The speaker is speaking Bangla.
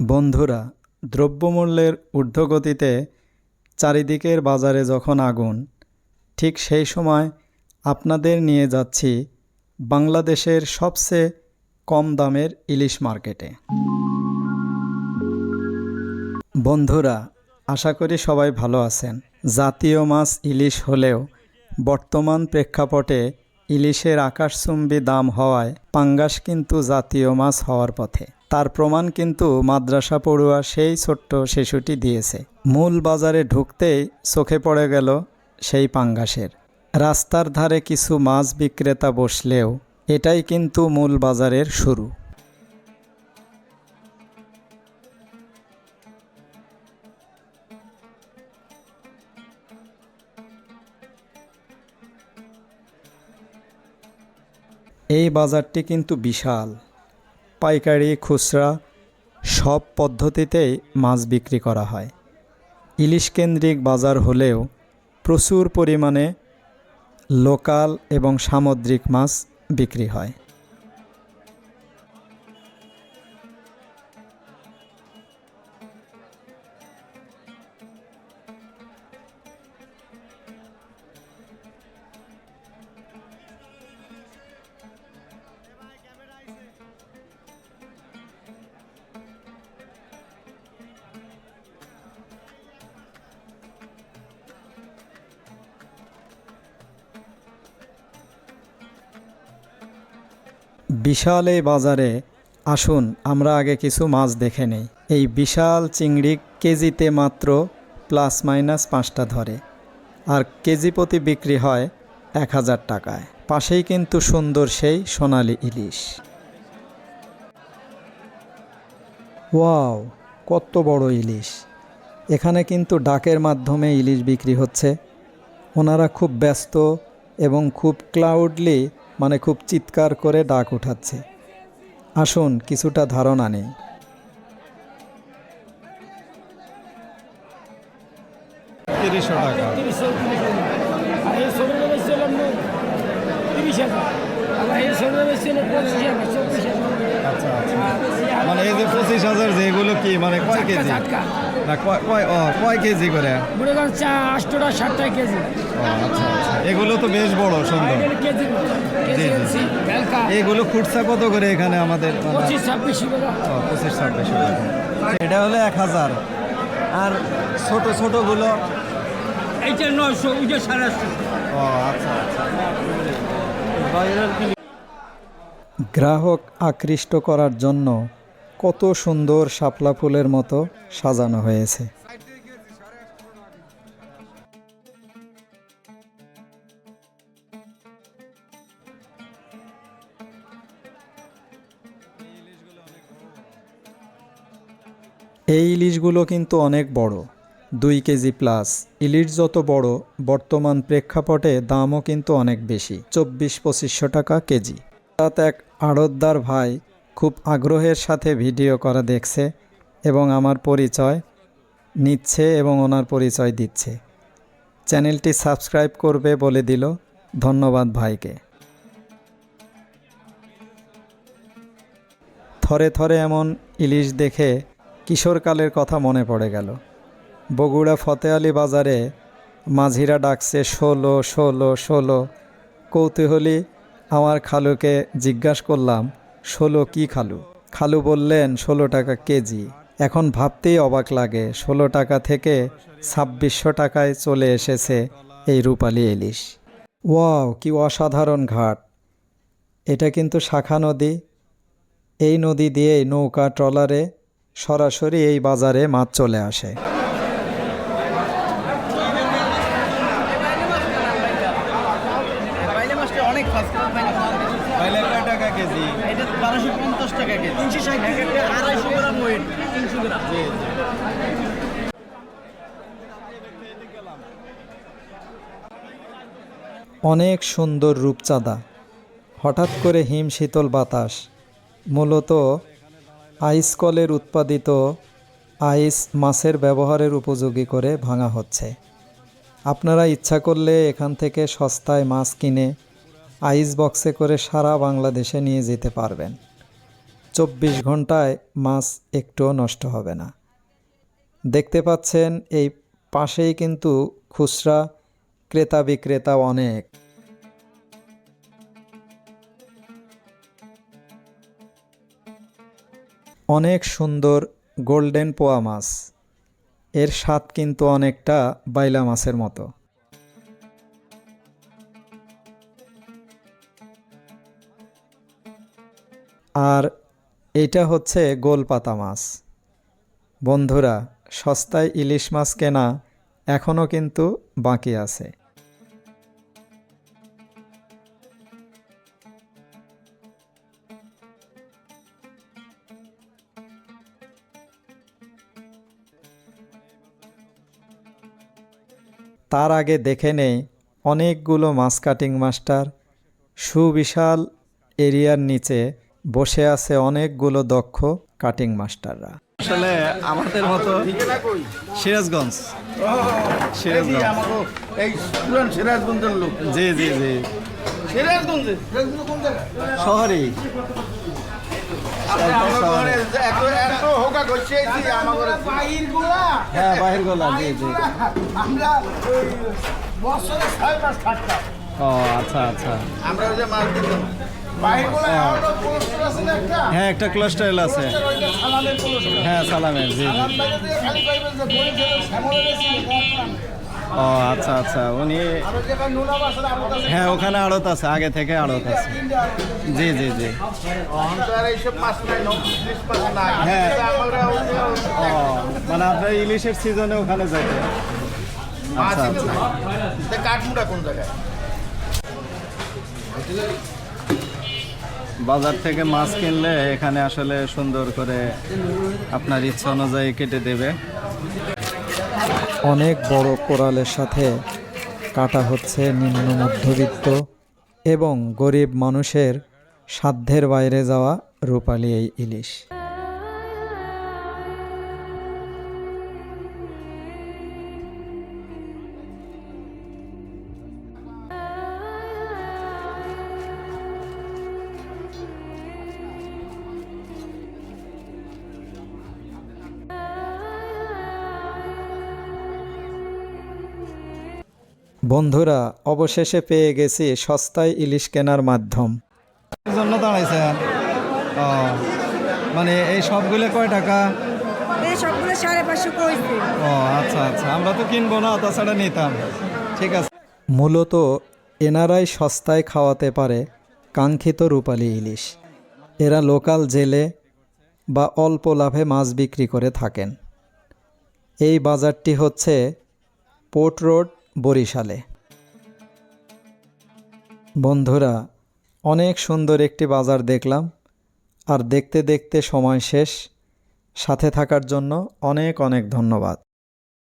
বন্ধুরা, দ্রব্যমূল্যের ঊর্ধ্বগতিতে চারিদিকের বাজারে যখন আগুন, ঠিক সেই সময় আপনাদের নিয়ে যাচ্ছি বাংলাদেশের সবচেয়ে কম দামের ইলিশ মার্কেটে। বন্ধুরা, আশা করি সবাই ভালো আছেন। জাতীয় মাছ ইলিশ হলেও বর্তমান প্রেক্ষাপটে ইলিশের আকাশচুম্বী দাম হওয়ায় পাঙ্গাস কিন্তু জাতীয় মাছ হওয়ার পথে। তার প্রমাণ কিন্তু মাদ্রাসা পড়ুয়া সেই ছোট্ট শিশুটি দিয়েছে। মূল বাজারে ঢুকতেই চোখে পড়ে গেল সেই পাঙ্গাসের। রাস্তার ধারে কিছু মাছ বিক্রেতা বসলেও এটাই কিন্তু মূল বাজারের শুরু। এই বাজারটি কিন্তু বিশাল। পাইকারি, খুচরা সব পদ্ধতিতেই মাছ বিক্রি করা হয়। ইলিশ কেন্দ্রিক বাজার হলেও প্রচুর পরিমাণে লোকাল এবং সামুদ্রিক মাছ বিক্রি হয়। বিশাল এই বাজারে, আসুন আমরা আগে কিছু মাছ দেখে নেই। এই বিশাল চিংড়ি কেজিতে মাত্র প্লাস মাইনাস পাঁচটা ধরে। আর কেজি প্রতি বিক্রি হয় এক হাজার টাকায়। পাশেই কিন্তু সুন্দর সেই সোনালি ইলিশ। ওয়াও, কত বড় ইলিশ। এখানে কিন্তু ডাকের মাধ্যমে ইলিশ বিক্রি হচ্ছে। ওনারা খুব ব্যস্ত এবং খুব ক্লাউডলি মানে খুব চিৎকার করে ডাক উঠাচ্ছে। আসুন কিছুটা ধারণা নেই। তিরিশশো টাকা। তিরিশ হাজার আচ্ছা আচ্ছা। মানে এই যে পঁচিশ হাজার যেগুলো কি মানে কয় কেজি? না কয় কয় ও কয় কেজি করে? মনে করেন চা আটটা ষাটটা কেজি। ও আচ্ছা আচ্ছা। এগুলো তো বেশ বড় সুন্দর। এগুলো খুচরা কত করে এখানে আমাদের? মানে- পঁচিশ ছাব্বিশ ও, পঁচিশ ছাব্বিশ এটা হলো এক হাজার। আর ছোট ছোটগুলো এইটা নয়শো ওইটা সাড়ে আটশো। ও আচ্ছা আচ্ছা। গ্রাহক আকৃষ্ট করার জন্য কত সুন্দর শাপলা ফুলের মতো সাজানো হয়েছে। এই ইলিশগুলো কিন্তু অনেক বড়, দুই কেজি প্লাস। ইলিশ যত বড়, বর্তমান প্রেক্ষাপটে দামও কিন্তু অনেক বেশি, চব্বিশ পঁচিশশো টাকা কেজি। তাত এক আড়তদার ভাই খুব আগ্রহের সাথে ভিডিও করা দেখছে এবং আমার পরিচয় নিচ্ছে এবং ওনার পরিচয় দিচ্ছে। চ্যানেলটি সাবস্ক্রাইব করবে বলে দিল। ধন্যবাদ ভাইকে। থরে থরে এমন ইলিশ দেখে কিশোরকালের কথা মনে পড়ে গেল। বগুড়া ফতে আলী বাজারে মাঝিরা ডাকছে ষোলো ষোলো ষোলো কৌতূহলী আমার খালুকে জিজ্ঞাসা করলাম ষোলো কি খালু? খালু বললেন, ষোলো টাকা কেজি। এখন ভাবতেই অবাক লাগে, ষোলো টাকা থেকে ছাব্বিশশো টাকায় চলে এসেছে এই রূপালী ইলিশ। ওয়াও, কি অসাধারণ ঘাট! এটা কিন্তু শাখা নদী। এই নদী দিয়েই নৌকা, ট্রলারে সরাসরি এই বাজারে মাছ চলে আসে বাইলে মাছটা অনেক কয় টাকা কেজি? এটা বারোশো পঞ্চাশ টাকা কেজি। তিনশো ষাট আড়াইশো গ্রাম ওয়েট তিনশো গ্রাম। অনেক সুন্দর রূপচাঁদা। হঠাৎ করে হিম শীতল বাতাস। মূলত আইস কলের উৎপাদিত আইস মাছের ব্যবহারের উপযোগী করে ভাঙা হচ্ছে। আপনারা ইচ্ছা করলে এখান থেকে সস্তায় মাছ কিনে আইস বক্সে করে সারা বাংলাদেশে নিয়ে যেতে পারবেন। চব্বিশ ঘন্টায় মাছ একটুও নষ্ট হবে না। দেখতে পাচ্ছেন, এই পাশেই কিন্তু খুচরা ক্রেতা বিক্রেতা অনেক। অনেক সুন্দর গোল্ডেন পোয়া মাছ। এর স্বাদ কিন্তু অনেকটা বাইলা মাছের মতো। আর এটা হচ্ছে গোলপাতা মাছ। বন্ধুরা, সস্তায় ইলিশ মাছ কেনা এখনও কিন্তু বাকি আছে। তার আগে দেখে নেই অনেকগুলো মাছ কাটিং মাস্টার সুবিশাল এরিয়ার নিচে বসে আছে অনেকগুলো দক্ষ কাটিং মাস্টাররা। আসলে আমাদের মতো সিরাজগঞ্জ। সিরাজগঞ্জ। এই পুরান সিরাজগঞ্জের লোক। জি জি জি। সিরাজগঞ্জে? শহরেই। এত এত হোকা করছে আমাদের হ্যাঁ বাহির গোলা জি। জি আমরা বছরে ছয় মাস থাকতাম। ও আচ্ছা আচ্ছা। আমরা যে মাছ দিতাম। হ্যাঁ একটা ক্লাস্টাইল আছে। হ্যাঁ সালামের জি ও আচ্ছা আচ্ছা উনি হ্যাঁ ওখানে আড়ত আছে আগে থেকে আড়ত আছে। জি জি জি। হ্যাঁ। ও মানে আপনার ইলিশের সিজনে ওখানে যাইতে। আচ্ছা আচ্ছা কাঠমুটা কোন জায়গায়? বাজার থেকে মাছ কিনলে এখানে আসলে সুন্দর করে আপনার ইচ্ছা অনুযায়ী কেটে দেবে। অনেক বড় কোরালের সাথে কাটা হচ্ছে নিম্ন মধ্যবিত্ত এবং গরিব মানুষের সাধ্যের বাইরে যাওয়া রূপালী এই ইলিশ। বন্ধুরা অবশেষে পেয়ে গেছি সস্তায় ইলিশ কেনার মাধ্যম। এর জন্য দাঁড়াইছেন। ও মানে এই সবগুলো কয় টাকা? এই সবগুলো সাড়ে পাঁচশো কইছে। ও আচ্ছা আচ্ছা। আমরা তো কিনবো না তাছাড়া নিতাম। ঠিক আছে। মূলত এনারাই সস্তায় খাওয়াতে পারে কাঙ্ক্ষিত রূপালী ইলিশ। এরা লোকাল জেলে বা অল্প লাভে মাছ বিক্রি করে থাকেন। এই বাজারটি হচ্ছে পোর্ট রোড বরিশালে। বন্ধুরা, অনেক সুন্দর একটি বাজার দেখলাম। আর দেখতে দেখতে সময় শেষ। সাথে থাকার জন্য অনেক অনেক ধন্যবাদ।